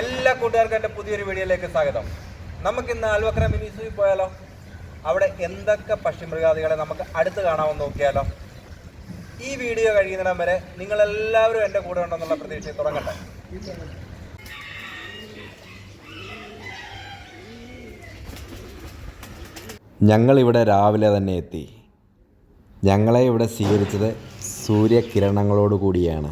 എല്ലാ കൂട്ടുകാർക്കും എന്റെ പുതിയൊരു വീഡിയോയിലേക്ക് സ്വാഗതം. നമുക്കിന്ന് ആൽവക്ര മിനി സൂയിൽ പോയാലോ? അവിടെ എന്തൊക്കെ പക്ഷിമൃഗാദികളെ നമുക്ക് അടുത്ത് കാണാമെന്ന് നോക്കിയാലോ? ഈ വീഡിയോ കഴിയുന്നിടം വരെ നിങ്ങളെല്ലാവരും എന്റെ കൂടെ ഉണ്ടെന്നുള്ള പ്രതീക്ഷയിൽ തുടങ്ങട്ടെ. ഞങ്ങളിവിടെ രാവിലെ തന്നെ എത്തി. ഞങ്ങളെ ഇവിടെ സ്വീകരിച്ചത് സൂര്യകിരണങ്ങളോട് കൂടിയാണ്.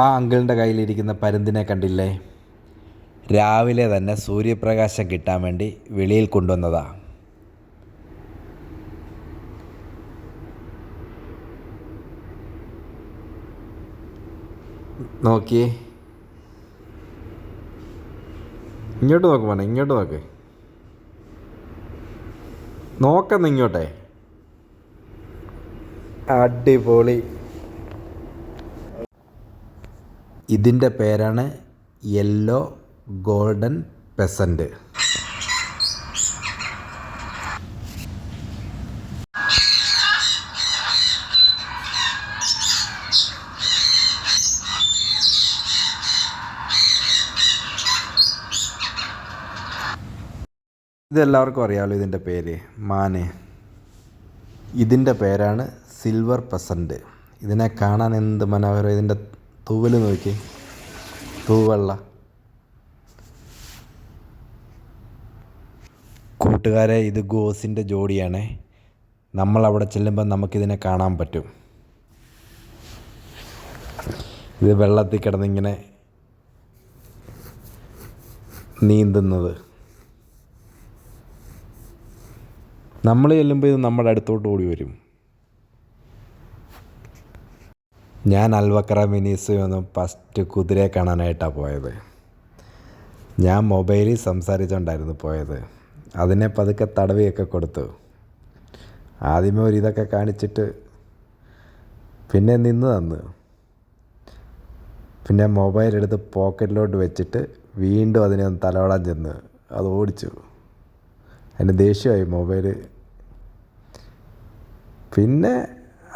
ആ അങ്കിളിന്റെ കയ്യിലിരിക്കുന്ന പരുന്തിനെ കണ്ടില്ലേ? രാവിലെ തന്നെ സൂര്യപ്രകാശം കിട്ടാൻ വേണ്ടി വെളിയിൽ കൊണ്ടുവന്നതാ. നോക്കി. ഇങ്ങോട്ട് നോക്ക് മോനെ ഇങ്ങോട്ട് നോക്ക്. നോക്കുന്ന ഇങ്ങോട്ടെ. അടിപൊളി. ഇതിന്റെ പേരാണ് യെല്ലോ ഗോൾഡൻ പെസന്റ് ഇതെല്ലാവർക്കും അറിയാമല്ലോ ഇതിന്റെ പേര്. മാന്. ഇതിന്റെ പേരാണ് സിൽവർ പെസന്റ് ഇതിനെ കാണാൻ എന്ത് മനോഹരം. ഇതിന്റെ തൂവൽ നോക്കി തൂവെള്ള. കൂട്ടുകാരെ ഇത് ഗോസിന്റെ നമ്മൾ അവിടെ ചെല്ലുമ്പോൾ നമുക്കിതിനെ കാണാൻ പറ്റും. ഇത് വെള്ളത്തിൽ കിടന്നിങ്ങനെ നീന്തുന്നത്. നമ്മൾ ചെല്ലുമ്പോൾ ഇത് നമ്മുടെ അടുത്തോട്ട് ഓടി വരും. ഞാൻ അൽവക്ര മിനീസ് വന്ന് ഫസ്റ്റ് കുതിരയെ കാണാനായിട്ടാണ് പോയത്. ഞാൻ മൊബൈലിൽ സംസാരിച്ചുകൊണ്ടായിരുന്നു പോയത്. അതിനെ പതുക്കെ തടവിയൊക്കെ കൊടുത്തു. ആദ്യമേ ഒരു ഇതൊക്കെ കാണിച്ചിട്ട് പിന്നെ നിന്ന് തന്നു. പിന്നെ മൊബൈൽ എടുത്ത് പോക്കറ്റിലോട്ട് വെച്ചിട്ട് വീണ്ടും അതിനെ ഒന്ന് തലോടാൻ ചെന്ന് അത് ഓടിച്ചു. അതിന് ദേഷ്യമായി മൊബൈൽ പിന്നെ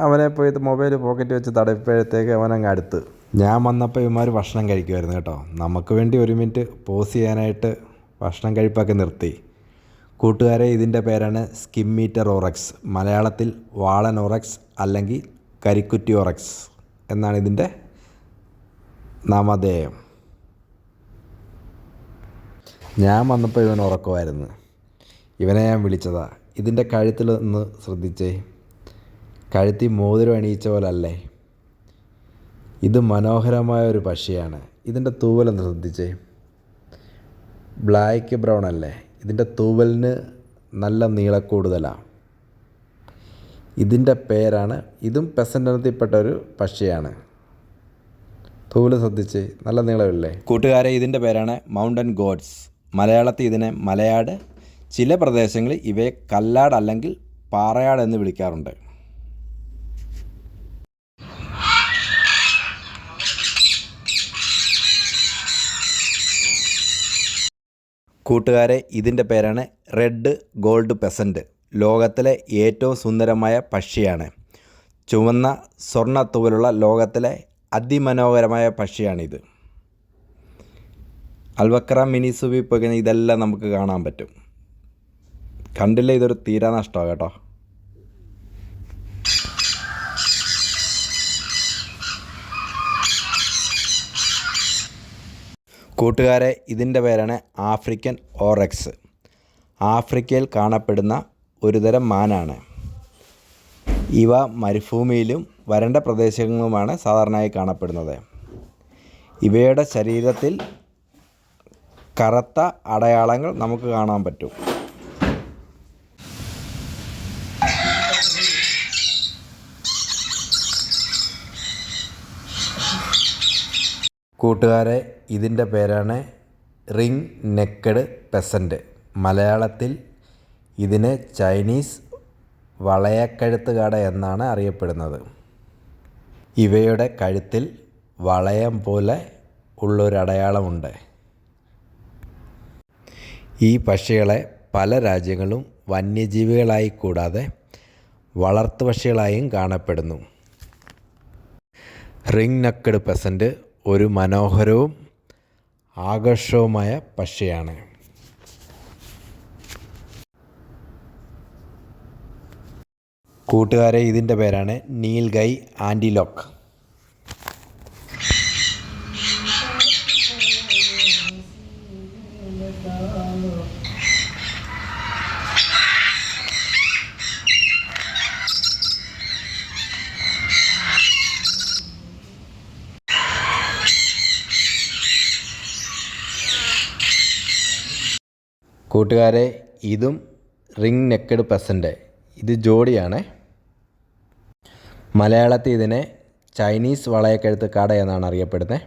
അവനെ പോയി മൊബൈൽ പോക്കറ്റ് വെച്ച് തടയപ്പോഴത്തേക്ക് അവനങ്ങ് അടുത്ത്. ഞാൻ വന്നപ്പോൾ ഇവന്മാർ ഭക്ഷണം കഴിക്കുമായിരുന്നു കേട്ടോ. നമുക്ക് വേണ്ടി ഒരു മിനിറ്റ് പോസ് ചെയ്യാനായിട്ട് ഭക്ഷണം കഴിപ്പൊക്കെ നിർത്തി. കൂട്ടുകാരെ ഇതിന്റെ പേരാണ് സ്കിമ്മീറ്റർ ഓറക്സ്. മലയാളത്തിൽ വാളൻ ഓറക്സ് അല്ലെങ്കിൽ കരിക്കുറ്റി ഓറക്സ് എന്നാണ് ഇതിന്റെ നാമധേയം. ഞാൻ വന്നപ്പോൾ ഇവൻ ഉറക്കമായിരുന്നു. ഇവനെ ഞാൻ വിളിച്ചതാ. ഇതിന്റെ കഴുത്തിൽ ഒന്ന് ശ്രദ്ധിച്ചേ. കഴുത്തി മോതിരം അണിയിച്ച പോലെ അല്ലേ ഇത് മനോഹരമായ ഒരു പക്ഷിയാണ്. ഇതിന്റെ തൂവലൊന്ന് ശ്രദ്ധിച്ചേ. ബ്ലാക്ക് ബ്രൗൺ അല്ലേ. ഇതിന്റെ തൂവലിന് നല്ല നീളക്കൂടുതലാണ്. ഇതിന്റെ പേരാണ് ഇതും പെസന്റനത്തിൽപ്പെട്ട ഒരു പക്ഷിയാണ്. തൂവൽ ശ്രദ്ധിച്ച് നല്ല നീളമില്ലേ? കൂട്ടുകാരെ ഇതിന്റെ പേരാണ് മൗണ്ടൻ ഗോഡ്സ്. മലയാളത്തിൽ ഇതിനെ മലയാട്. ചില പ്രദേശങ്ങളിൽ ഇവയെ കല്ലാട് അല്ലെങ്കിൽ പാറയാട് എന്ന് വിളിക്കാറുണ്ട്. കൂട്ടുകാരെ ഇതിന്റെ പേരാണ് റെഡ് ഗോൾഡ് പെസന്റ് ലോകത്തിലെ ഏറ്റവും സുന്ദരമായ പക്ഷിയാണ്. ചുവന്ന സ്വർണ തൂവലുള്ള ലോകത്തിലെ അതിമനോഹരമായ പക്ഷിയാണിത്. അൽവക്ര മിനി ഇതെല്ലാം നമുക്ക് കാണാൻ പറ്റും. കണ്ടില്ല ഇതൊരു തീരാനഷ്ടമാണ് കേട്ടോ. കൂട്ടുകാരെ ഇതിന്റെ പേരാണ് ആഫ്രിക്കൻ ഓറക്സ്. ആഫ്രിക്കയിൽ കാണപ്പെടുന്ന ഒരുതരം മാനാണ്. ഇവ മരുഭൂമിയിലും വരണ്ട പ്രദേശങ്ങളുമാണ് സാധാരണയായി കാണപ്പെടുന്നത്. ഇവയുടെ ശരീരത്തിൽ കറുത്ത അടയാളങ്ങൾ നമുക്ക് കാണാൻ പറ്റും. കൂട്ടുകാരെ ഇതിന്റെ പേരാണ് റിംഗ് നെക്കഡ് പെസന്റ്. മലയാളത്തിൽ ഇതിനെ ചൈനീസ് വളയക്കഴുത്ത് കട എന്നാണ് അറിയപ്പെടുന്നത്. ഇവയുടെ കഴുത്തിൽ വളയം പോലെ ഉള്ളൊരടയാളമുണ്ട്. ഈ പക്ഷികളെ പല രാജ്യങ്ങളും വന്യജീവികളായി കൂടാതെ വളർത്തു പക്ഷികളായും കാണപ്പെടുന്നു. റിംഗ് നക്കഡ് പെസന്റ് ഒരു മനോഹരവും ആകർഷകവുമായ പക്ഷിയാണ് കൂട്ടുകാരെ ഇതിന്റെ പേരാണ് നീൽഗൈ ആന്റിലോക്ക്. കൂട്ടുകാരെ ഇതും റിംഗ് നെക്കഡ് പെസന്റ് ഇത് ജോഡിയാണ്. മലയാളത്തിൽ ഇതിനെ ചൈനീസ് വളയക്കഴുത്ത് കട എന്നാണ് അറിയപ്പെടുന്നത്.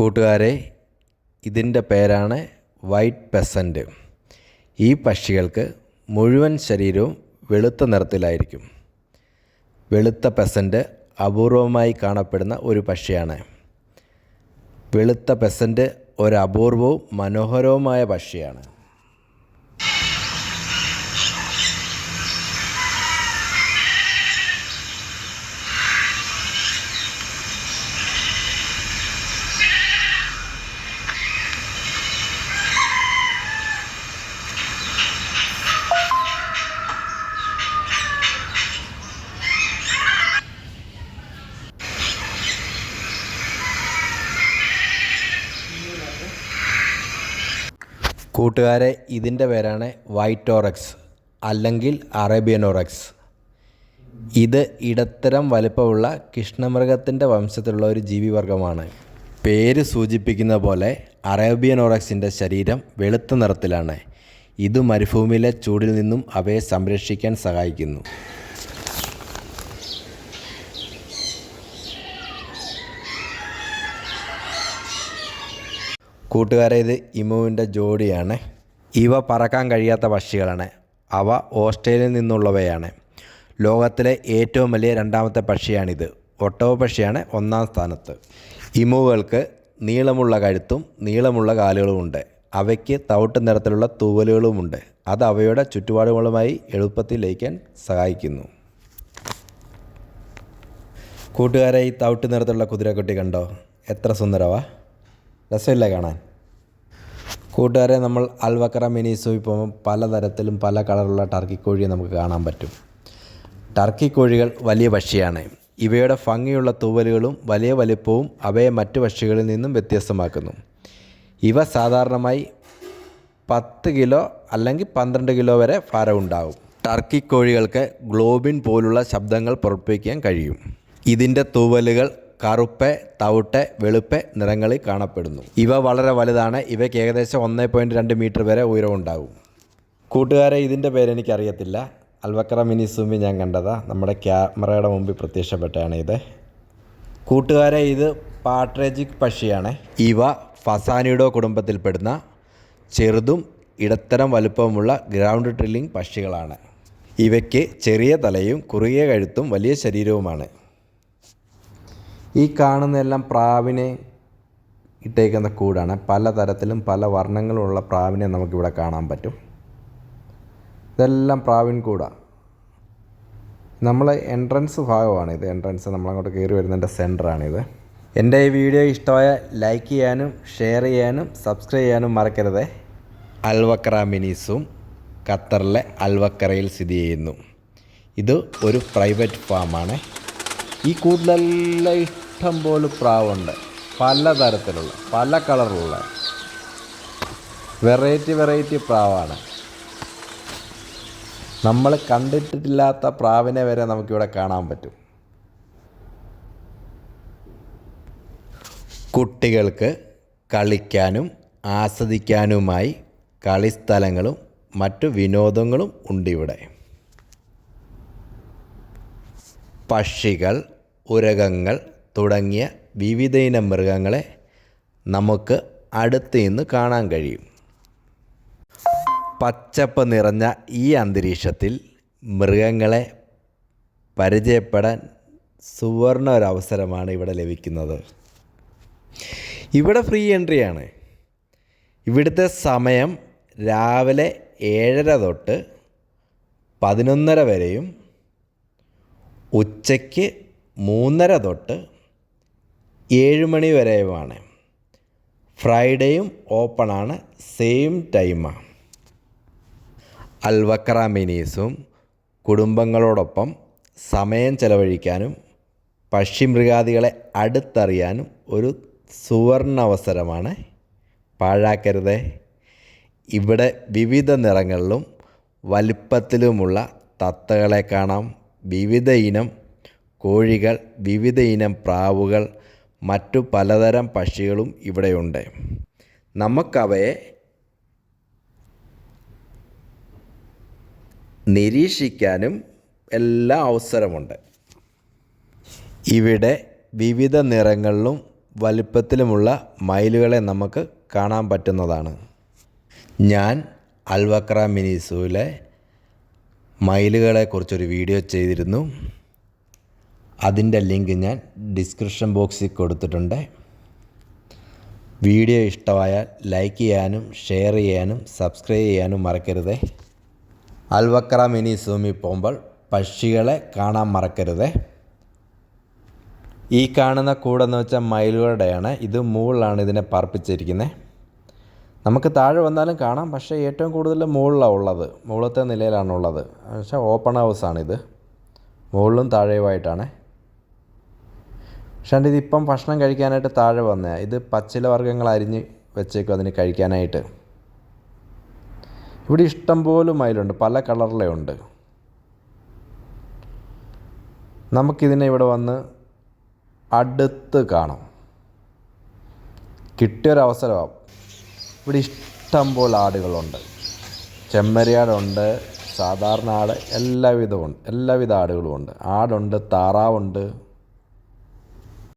കൂട്ടുകാരെ ഇതിന്റെ പേരാണ് വൈറ്റ് പെസന്റ്. ഈ പക്ഷികൾക്ക് മുഴുവൻ ശരീരവും വെളുത്ത നിറത്തിലായിരിക്കും. വെളുത്ത പെസന്റ് അപൂർവമായി കാണപ്പെടുന്ന ഒരു പക്ഷിയാണ്. വെളുത്ത പെസന്റ് ഒരു അപൂർവവും മനോഹരവുമായ പക്ഷിയാണ്. കൂട്ടുകാരെ ഇതിന്റെ പേരാണ് വൈറ്റ് ഓറക്സ് അല്ലെങ്കിൽ അറേബ്യൻ ഓറക്സ്. ഇത് ഇടത്തരം വലുപ്പമുള്ള കൃഷ്ണമൃഗത്തിന്റെ വംശത്തിലുള്ള ഒരു ജീവിവർഗമാണ് പേര് സൂചിപ്പിക്കുന്ന പോലെ അറേബ്യൻ ഓറക്സിന്റെ ശരീരം വെളുത്ത നിറത്തിലാണ്. ഇത് മരുഭൂമിയിലെ ചൂടിൽ നിന്നും അവയെ സംരക്ഷിക്കാൻ സഹായിക്കുന്നു. കൂട്ടുകാരെ ഇത് ഇമുവിന്റെ ജോഡിയാണ്. ഇവ പറക്കാൻ കഴിയാത്ത പക്ഷികളാണ്. അവ ഓസ്ട്രേലിയയിൽ നിന്നുള്ളവയാണ്. ലോകത്തിലെ ഏറ്റവും വലിയ രണ്ടാമത്തെ പക്ഷിയാണിത്. ഒട്ടവ പക്ഷിയാണ് ഒന്നാം സ്ഥാനത്ത്. ഇമുകൾക്ക് നീളമുള്ള കഴുത്തും നീളമുള്ള കാലുകളുമുണ്ട് അവയ്ക്ക് തവിട്ട് നിറത്തിലുള്ള തൂവലുകളുമുണ്ട് അത് അവയുടെ ചുറ്റുപാടുകളുമായി എളുപ്പത്തിൽ ലയിക്കാൻ സഹായിക്കുന്നു. കൂട്ടുകാരെ ഈ തവിട്ട് നിറത്തിലുള്ള കുതിരക്കുട്ടി കണ്ടോ? എത്ര സുന്ദരവാ. രസമില്ല കാണാൻ. കൂട്ടുകാരെ നമ്മൾ അൽവക്കറ മിനി ഇപ്പോൾ പലതരത്തിലും പല കളറുള്ള ടർക്കി കോഴിയെ നമുക്ക് കാണാൻ പറ്റും. ടർക്കി കോഴികൾ വലിയ പക്ഷിയാണ്. ഇവയുടെ ഭംഗിയുള്ള തൂവലുകളും വലിയ വലിപ്പവും അവയെ മറ്റു പക്ഷികളിൽ നിന്നും വ്യത്യസ്തമാക്കുന്നു. ഇവ സാധാരണമായി പത്ത് കിലോ അല്ലെങ്കിൽ പന്ത്രണ്ട് കിലോ വരെ ഭാരമുണ്ടാകും ടർക്കി കോഴികൾക്ക് ഗ്ലോബിൻ പോലുള്ള ശബ്ദങ്ങൾ പുറപ്പെടുവിക്കാൻ കഴിയും. ഇതിന്റെ തൂവലുകൾ കറുപ്പ് തവിട്ട് വെളുപ്പ് നിറങ്ങളിൽ കാണപ്പെടുന്നു. ഇവ വളരെ വലുതാണ്. ഇവയ്ക്ക് ഏകദേശം ഒന്നേ പോയിന്റ് രണ്ട് മീറ്റർ വരെ ഉയരമുണ്ടാകും. കൂട്ടുകാരെ ഇതിന്റെ പേരെനിക്കറിയത്തില്ല അൽവക്ര മിനി സൂമി ഞാൻ കണ്ടതാ. നമ്മുടെ ക്യാമറയുടെ മുമ്പിൽ പ്രത്യക്ഷപ്പെട്ടാണ് ഇത്. കൂട്ടുകാരെ ഇത് പാട്രേജിക് പക്ഷിയാണ്. ഇവ ഫസാനിഡോ കുടുംബത്തിൽപ്പെടുന്ന ചെറുതും ഇടത്തരം വലുപ്പമുള്ള ഗ്രൗണ്ട് ട്രില്ലിംഗ് പക്ഷികളാണ്. ഇവയ്ക്ക് ചെറിയ തലയും കുറുകിയ കഴുത്തും വലിയ ശരീരവുമാണ്. ഈ കാണുന്നതെല്ലാം പ്രാവിനെ ഇട്ടേക്കുന്ന കൂടാണ്. പല തരത്തിലും പല വർണങ്ങളുള്ള പ്രാവിനെ നമുക്കിവിടെ കാണാൻ പറ്റും. ഇതെല്ലാം പ്രാവിൻ കൂടാണ് നമ്മൾ എൻട്രൻസ് ഭാഗമാണ് ഇത്. എൻട്രൻസ് നമ്മളങ്ങോട്ട് കയറി വരുന്നതിന്റെ സെന്ററാണിത് എന്റെ ഈ വീഡിയോ ഇഷ്ടമായ ലൈക്ക് ചെയ്യാനും ഷെയർ ചെയ്യാനും സബ്സ്ക്രൈബ് ചെയ്യാനും മറക്കരുത്. അൽവക്ര മിനീസും ഖത്തറിലെ അൽവക്കറയിൽ സ്ഥിതി ചെയ്യുന്നു. ഇത് ഒരു പ്രൈവറ്റ് ഫാമാണ് ഈ കൂടുതലെല്ലാം ഇഷ്ടം പോലെ പ്രാവുണ്ട്. പലതരത്തിലുള്ള പല കളറുള്ള വെറൈറ്റി വെറൈറ്റി പ്രാവാണ്. നമ്മൾ കണ്ടിട്ടില്ലാത്ത പ്രാവിനെ വരെ നമുക്കിവിടെ കാണാൻ പറ്റും. കുട്ടികൾക്ക് കളിക്കാനും ആസ്വദിക്കാനുമായി കളിസ്ഥലങ്ങളും മറ്റു വിനോദങ്ങളും ഉണ്ട് ഇവിടെ പക്ഷികൾ ഉരകങ്ങൾ തുടങ്ങിയ വിവിധയിനം മൃഗങ്ങളെ നമുക്ക് അടുത്ത് നിന്ന് കാണാൻ കഴിയും. പച്ചപ്പ് നിറഞ്ഞ ഈ അന്തരീക്ഷത്തിൽ മൃഗങ്ങളെ പരിചയപ്പെടാൻ സുവർണ ഒരവസരമാണ് ഇവിടെ ലഭിക്കുന്നത്. ഇവിടെ ഫ്രീ എൻട്രിയാണ് ഇവിടുത്തെ സമയം രാവിലെ ഏഴര തൊട്ട് പതിനൊന്നര വരെയും ഉച്ചയ്ക്ക് മൂന്നര തൊട്ട് ഏഴ് മണി വരെയുമാണ്. ഫ്രൈഡേയും ഓപ്പണാണ് സെയിം ടൈമാണ് അൽവക്ര മിനീസും കുടുംബങ്ങളോടൊപ്പം സമയം ചെലവഴിക്കാനും പക്ഷിമൃഗാദികളെ അടുത്തറിയാനും ഒരു സുവർണ അവസരമാണ് പാഴാക്കരുത്. ഇവിടെ വിവിധ നിറങ്ങളിലും വലിപ്പത്തിലുമുള്ള തത്തകളെ കാണാം. വിവിധ ഇനം കോഴികൾ വിവിധ ഇനം പ്രാവുകൾ മറ്റു പലതരം പക്ഷികളും ഇവിടെയുണ്ട്. നമുക്കവയെ നിരീക്ഷിക്കാനും എല്ലാ അവസരമുണ്ട്. ഇവിടെ വിവിധ നിറങ്ങളിലും വലിപ്പത്തിലുമുള്ള മയിലുകളെ നമുക്ക് കാണാൻ പറ്റുന്നതാണ്. ഞാൻ അൽവക്ര മിനിസൂലെ മയിലുകളെക്കുറിച്ചൊരു വീഡിയോ ചെയ്തിരുന്നു. അതിന്റെ ലിങ്ക് ഞാൻ ഡിസ്ക്രിപ്ഷൻ ബോക്സിൽ കൊടുത്തിട്ടുണ്ട്. വീഡിയോ ഇഷ്ടമായാൽ ലൈക്ക് ചെയ്യാനും ഷെയർ ചെയ്യാനും സബ്സ്ക്രൈബ് ചെയ്യാനും മറക്കരുതേ. അൽവക്ര മിനി സൂമി പോകുമ്പോൾ പക്ഷികളെ കാണാൻ മറക്കരുതേ. ഈ കാണുന്ന കൂടെന്ന് വെച്ചാൽ മയിലുകളുടെയാണ്. ഇത് മുകളിലാണ് ഇതിനെ പാർപ്പിച്ചിരിക്കുന്നത് നമുക്ക് താഴെ വന്നാലും കാണാം പക്ഷേ ഏറ്റവും കൂടുതൽ മുകളിലാണ് ഉള്ളത്. മുകളിലത്തെ നിലയിലാണുള്ളത് പക്ഷേ ഓപ്പൺ ഹൗസാണിത്. മുകളിലും താഴെയുമായിട്ടാണ്. പക്ഷേ ഇതിപ്പം ഭക്ഷണം കഴിക്കാനായിട്ട് താഴെ വന്നേ ഇത് പച്ചില വർഗങ്ങൾ അരിഞ്ഞ് വെച്ചേക്കും അതിന് കഴിക്കാനായിട്ട്. ഇവിടെ ഇഷ്ടം പോലും മയിലുണ്ട്. പല കളറിലെ ഉണ്ട്. നമുക്കിതിനെ ഇവിടെ വന്ന് അടുത്ത് കാണാം. കിട്ടിയൊരവസരമാവും ഇവിടെ ഇഷ്ടം പോലെ ആടുകളുണ്ട്. ചെമ്മരിയാടുണ്ട് സാധാരണ ആട് എല്ലാവിധവും ഉണ്ട്. എല്ലാവിധ ആടുകളും ഉണ്ട് ആടുണ്ട് താറാവുണ്ട്.